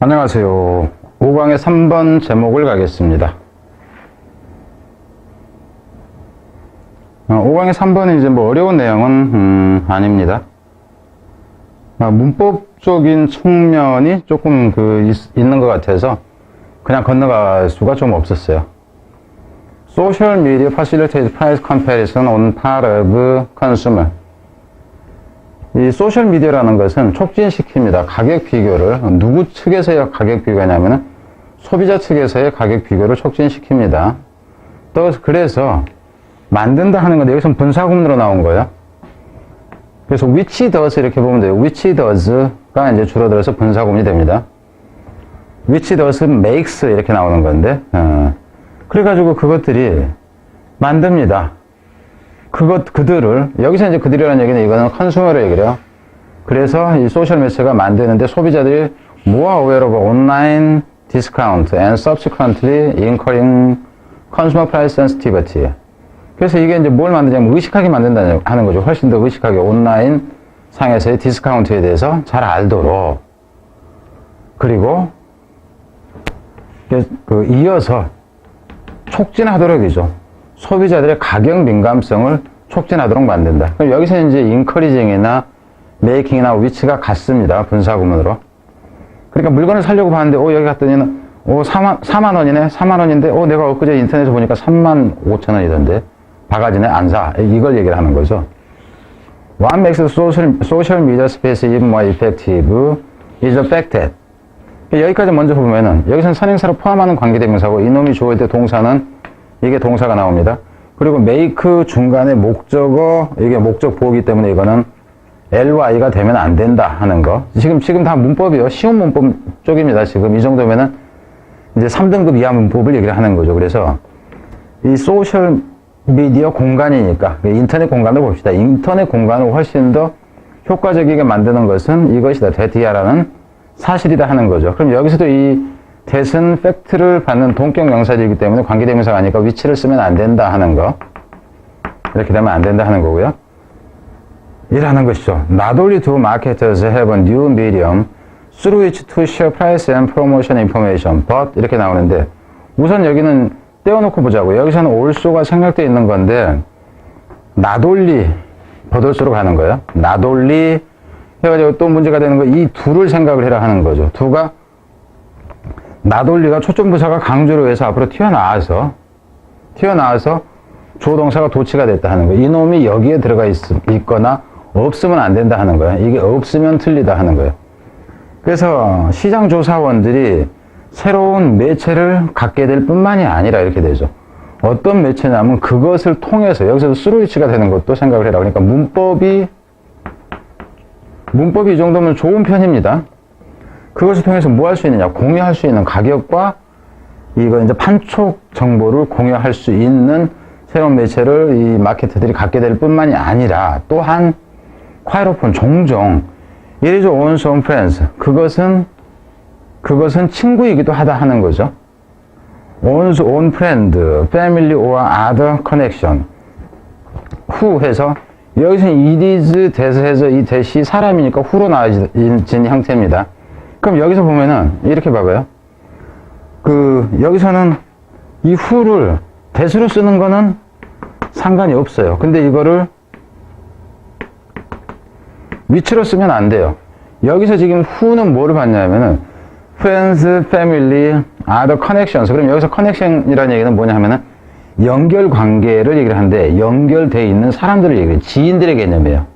안녕하세요. 5강의 3번 제목을 가겠습니다. 어, 5강의 3번은 이제 뭐 어려운 내용은 음, 아닙니다. 아, 문법적인 측면이 조금 그 있, 있는 것 같아서 그냥 건너갈 수가 좀 없었어요. Social media facilitate price comparison on part of consumer. 이 소셜 미디어라는 것은 촉진시킵니다. 가격 비교를 누구 측에서의 가격 비교냐면은 소비자 측에서의 가격 비교를 촉진시킵니다. 또 그래서 만든다 하는 건데 여기서 분사구문으로 나온 거예요. 그래서 which does 이렇게 보면 돼요. which does가 이제 줄어들어서 분사구문이 됩니다. which does makes 이렇게 나오는 건데 어. 그래가지고 그것들이 만듭니다. 그것 그들을 여기서 이제 그들이라는 얘기는 이거는 컨슈머를 얘기해요. 그래서 이 소셜 매체가 만드는데 소비자들이 aware of online discount and subsequently incurring. 그래서 이게 이제 뭘 만드냐면 의식하게 만든다는 하는 거죠. 훨씬 더 의식하게 온라인 상에서의 디스카운트에 대해서 잘 알도록 그리고 그 이어서 촉진하도록이죠. 소비자들의 가격 민감성을 촉진하도록 만든다. 그럼 여기서 이제 인커리징이나 메이킹이나 위치가 같습니다. 분사구문으로. 그러니까 물건을 사려고 봤는데, 오, 여기 갔더니는, 오, 4만, 4만 원이네? 4만 원인데, 오, 내가 엊그제 인터넷에 보니까 3만 5천 원이던데, 바가지네, 안 사. 이걸 얘기를 하는 거죠. What makes social, social media space even more effective is the fact that 여기까지 먼저 보면은 여기서는 선행사를 포함하는 관계대명사고 이놈이 주어질 때 동사는 이게 동사가 나옵니다. 그리고 make 중간에 목적어 이게 목적 보기 때문에 이거는 ly가 되면 안 된다 하는 거. 지금 지금 다 문법이요. 쉬운 문법 쪽입니다. 지금 이 정도면은 이제 3등급 이하 문법을 얘기를 하는 거죠. 그래서 이 소셜 미디어 공간이니까 인터넷 공간을 봅시다. 인터넷 공간을 훨씬 더 효과적이게 만드는 것은 이것이다. 데디아라는 사실이다 하는 거죠. 그럼 여기서도 이 대은 팩트를 받는 동격 명사이기 때문에 관계대명사가 아니까 위치를 쓰면 안 된다 하는 거. 이렇게 되면 안 된다 하는 거고요. 이라는 것이죠. Not only do marketers have a new medium through which to share price and promotion information, but 이렇게 나오는데 우선 여기는 떼어놓고 보자고. 여기서는 올소가 생략되어 있는 건데 only 버들수로 가는 거예요. only 해가지고 또 문제가 되는 거 이 둘을 생각을 해라 하는 거죠. 두가 나돌리가 초점부사가 강조로 해서 앞으로 튀어나와서 튀어나와서 조동사가 도치가 됐다 하는 거예요. 이놈이 여기에 들어가 있, 있거나 없으면 안 된다 하는 거예요. 이게 없으면 틀리다 하는 거예요. 그래서 시장 조사원들이 새로운 매체를 갖게 될 뿐만이 아니라 이렇게 되죠. 어떤 매체냐면 그것을 통해서 여기서 스루이치가 되는 것도 생각을 해라. 그러니까 문법이 문법이 이 정도면 좋은 편입니다. 그것을 통해서 뭐 할 수 있느냐? 공유할 수 있는 가격과 이거 이제 판촉 정보를 공유할 수 있는 새로운 매체를 이 마케터들이 갖게 될 뿐만이 아니라 또한 콰이로폰 종종 owns on friends 그것은 그것은 친구이기도 하다 하는 거죠. on friend, family or other connection 후 해서 여기서는 it is 대서해서 이 대시 사람이니까 후로 나와진 형태입니다. 그럼 여기서 보면은 이렇게 봐봐요. 그 여기서는 이 후를 대수로 쓰는 거는 상관이 없어요. 근데 이거를 위치로 쓰면 안 돼요. 여기서 지금 후는 뭐를 받냐면은 friends, family, other connections. 그럼 여기서 connection이라는 얘기는 뭐냐 하면은 연결 관계를 얘기를 하는데 연결되어 있는 사람들을 얘기해요. 지인들의 개념이에요.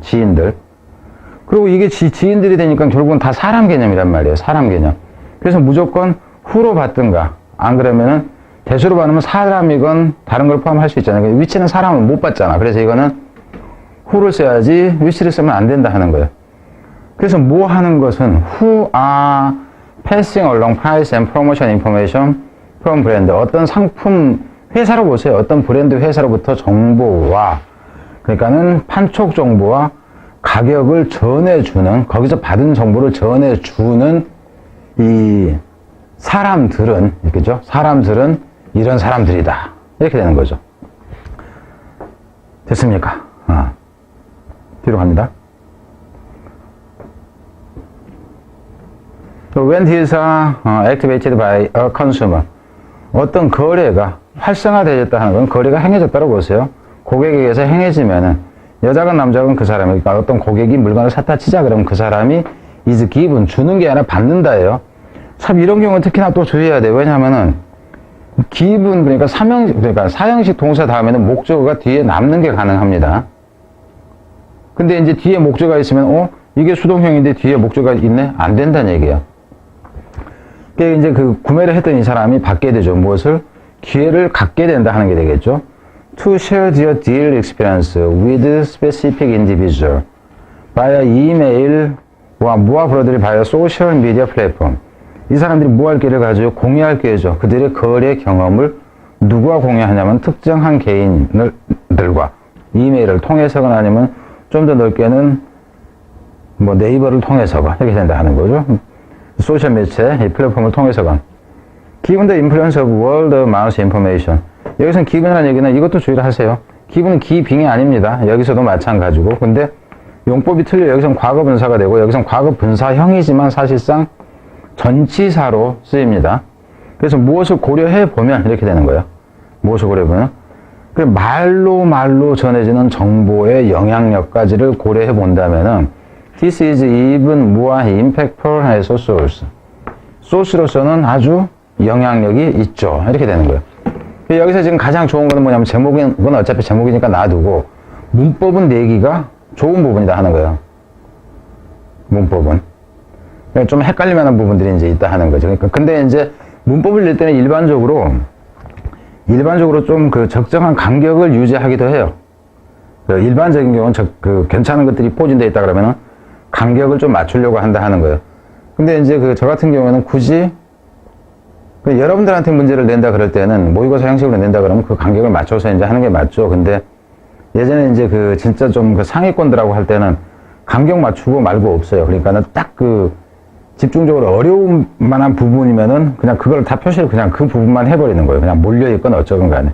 지인들. 그리고 이게 지, 지인들이 되니까 결국은 다 사람 개념이란 말이에요. 사람 개념. 그래서 무조건 후로 받든가 안 그러면은 대수로 받으면 사람이건 다른 걸 포함할 수 있잖아요. 위치는 사람을 못 받잖아. 그래서 이거는 후를 써야지 위치를 쓰면 안 된다 하는 거예요. 그래서 뭐 하는 것은 who are passing along price and promotion information from brand 어떤 상품 회사로 보세요. 어떤 브랜드 회사로부터 정보와 그러니까는 판촉 정보와 가격을 전해주는 거기서 받은 정보를 전해주는 이 사람들은 그죠? 사람들은 이런 사람들이다 이렇게 되는 거죠. 됐습니까? 아. 뒤로 갑니다. When are uh, activated by a consumer. 어떤 거래가 활성화되었다 하는 건 거래가 행해졌다고 보세요. 고객에게서 행해지면은 여자건 남자건 그 사람이 그러니까 어떤 고객이 물건을 샀다 치자 그러면 그 사람이 is given 주는 게 아니라 받는다예요. 참 이런 경우는 특히나 또 주의해야 돼요. 왜냐하면은 기분 그러니까 사명 그러니까 사형식 동사 다음에는 목적어가 뒤에 남는 게 가능합니다. 근데 이제 뒤에 목적어가 있으면 어 이게 수동형인데 뒤에 목적어가 있네 안 된다는 얘기예요. 그게 이제 그 구매를 했던 이 사람이 받게 되죠. 무엇을 기회를 갖게 된다 하는 게 되겠죠. To share their deal experience with specific individual via email와 무화 브로들이 via social media platform. 이 사람들이 뭐할 기회를 가지고 공유할 기회죠. 그들의 거래 경험을 누구와 공유하냐면 특정한 개인들과 이메일을 통해서거나 아니면 좀 더 넓게는 뭐 네이버를 통해서가 이렇게 된다 하는 거죠. 소셜 매체, 이 플랫폼을 통해서가. Influence of world mass information. 여기서는 기분이라는 얘기는 이것도 주의를 하세요. 기분은 기빙이 아닙니다. 여기서도 마찬가지고. 근데 용법이 틀려. 여기서는 과거 분사가 되고, 여기서는 과거 분사형이지만 사실상 전치사로 쓰입니다. 그래서 무엇을 고려해 보면 이렇게 되는 거예요. 무엇을 고려해 보면. 그 말로 말로 전해지는 정보의 영향력까지를 고려해 본다면은 This is even more impactful as a source. 소스로서는 아주 영향력이 있죠. 이렇게 되는 거예요. 여기서 지금 가장 좋은 거는 뭐냐면 제목은 어차피 제목이니까 놔두고 문법은 내기가 좋은 부분이다 하는 거예요. 문법은. 그러니까 좀 만한 부분들이 이제 있다 하는 거죠. 그러니까 근데 이제 문법을 낼 때는 일반적으로 일반적으로 좀 그 적정한 간격을 유지하기도 해요. 그 일반적인 경우는 저, 그 괜찮은 것들이 포진되어 있다 그러면은 간격을 좀 맞추려고 한다 하는 거예요. 근데 이제 그 저 같은 경우에는 굳이 그 여러분들한테 문제를 낸다 그럴 때는 모의고사 형식으로 낸다 그러면 그 간격을 맞춰서 이제 하는 게 맞죠. 근데 예전에 이제 그 진짜 좀 그 상위권들하고 할 때는 간격 맞추고 말고 없어요. 그러니까는 딱 그 집중적으로 어려운 만한 부분이면은 그냥 그걸 다 표시를 그냥 그 부분만 해버리는 거예요. 그냥 몰려있건 어쩌건 간에.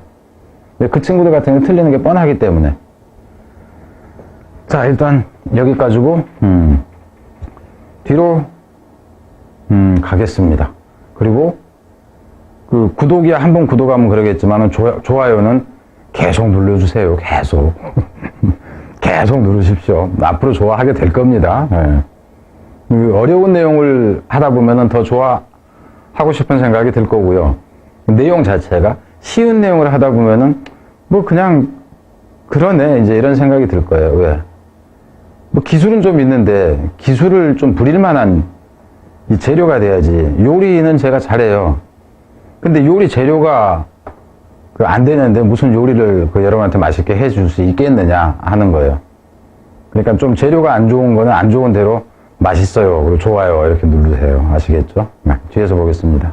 그 친구들 같은 경우는 틀리는 게 뻔하기 때문에. 자, 일단 여기까지고, 음, 뒤로, 음, 가겠습니다. 그리고 그 구독이야 한 번 구독하면 그러겠지만은 좋아, 좋아요는 계속 눌러주세요. 계속. 계속 누르십시오. 앞으로 좋아하게 될 겁니다. 예. 그 어려운 내용을 하다 보면은 더 좋아하고 싶은 생각이 들 거고요. 내용 자체가 쉬운 내용을 하다 보면은 뭐 그냥 그러네 이제 이런 생각이 들 거예요. 왜? 뭐 기술은 좀 있는데 기술을 좀 부릴 만한 이 재료가 돼야지. 요리는 제가 잘해요. 근데 요리 재료가 그 안 되는데 무슨 요리를 그 여러분한테 맛있게 해줄 수 있겠느냐 하는 거예요. 그러니까 좀 재료가 안 좋은 거는 안 좋은 대로 맛있어요. 그리고 좋아요. 이렇게 누르세요. 아시겠죠? 네, 뒤에서 보겠습니다.